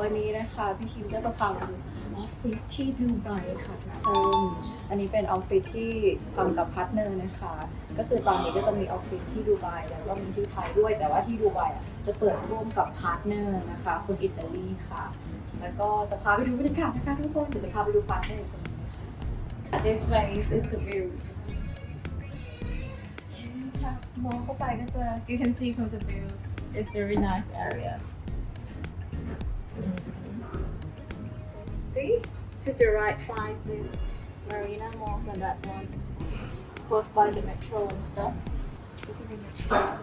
วันนี้นะคะพี่คิมก็จะพามาดูออฟฟิศที่ดูไบค่ะทุกคนอันนี้เป็นออฟฟิศที่ทำกับพาร์ทเนอร์นะคะ ก็คือตอนนี้ก็จะมีออฟฟิศที่ดูไบแล้วก็มีที่ไทยด้วย แต่ว่าที่ดูไบอะจะเปิดร่วมกับพาร์ทเนอร์นะคะคนอิตาลีค่ะ แล้วก็จะพาไปดูบรรยากาศนะคะทุกคนเดี๋ยวจะพาไปดูพาร์ทเนอร์คนนี้ค่ะ This place is the views มองเข้าไปก็จะ you can see from the views it's very nice area see to the right side is Marina Malls and that one close by the metro and stuff it's a big metro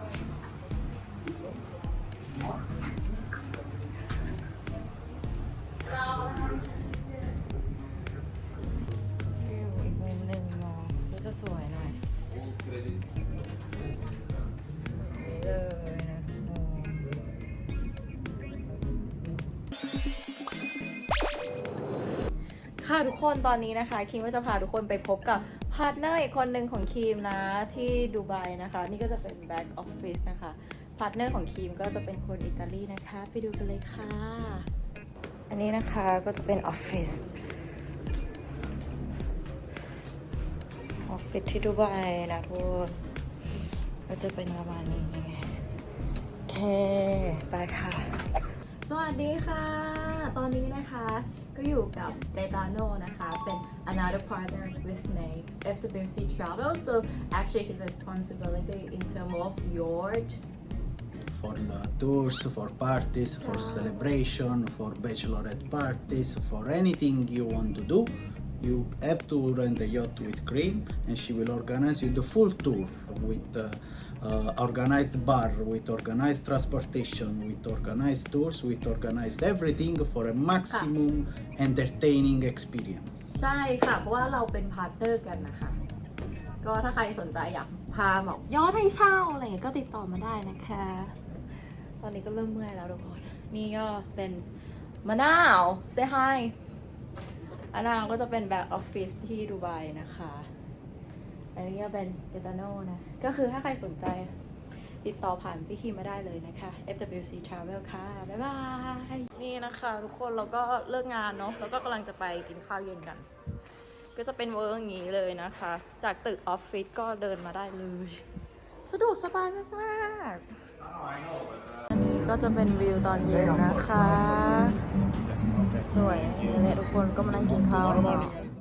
วิวอีกมุมหนึ่งเนาะก็จะสวยหน่อย ค่ะทุกคนตอนนี้นะคะคิมก็จะพาทุกคนไปพบกับพาร์ทเนอร์อีกคนหนึ่งของคิมนะที่ดูไบนะคะ นี่ก็จะเป็นแบ็กออฟฟิศนะคะพาร์ทเนอร์ของคิมก็จะเป็นคนอิตาลีนะคะ ไปดูกันเลยค่ะ อันนี้นะคะก็จะเป็นออฟฟิศออฟฟิศที่ดูไบนะทุกคนก็จะเป็นประมาณนี้โอเคไปค่ะ สวัสดีค่ะ ตอนนี้นะคะก็อยู่กับเตตาโนนะคะ เป็น another partner with me FWC Travel so actually his responsibility in terms of your for uh, tours, for parties, for celebration, for bachelorette parties, for anything you want to do. You have to rent a yacht with Cream, and she will organize you the full tour with uh, uh, organized bar, with organized transportation, with organized tours, with organized everything for a maximum entertaining experience. ใช่ค่ะ เพราะว่าเราเป็นพาร์ทเนอร์กันนะคะ ก็ถ้าใครสนใจอยากพาแบบย้อนให้เช่าอะไรอย่างเงี้ยก็ติดต่อมาได้นะคะ ตอนนี้ก็เริ่มเมื่อยแล้วทุกคน นี่ก็เป็นมะนาวเซ ฮายมะนาก็จะเป็นแบ็กออฟฟิศที่ดูไบนะคะ อันนี้ก็เป็นเตตาโนนะ ก็คือถ้าใครสนใจติดต่อผ่านพี่คิมมาได้เลยนะคะ FWC Travel ค่ะ บ๊ายบาย นี่นะคะทุกคนเราก็เลิกงานเนาะ แล้วก็กำลังจะไปกินข้าวเย็นกัน ก็จะเป็นเวิร์กอย่างนี้เลยนะคะ จากตึกออฟฟิศก็เดินมาได้เลย สะดวกสบายมากๆอันนี้ก็จะเป็นวิวตอนเย็นนะคะ สวยนี่แหละทุกคนก็มานั่งกินข้าวกัน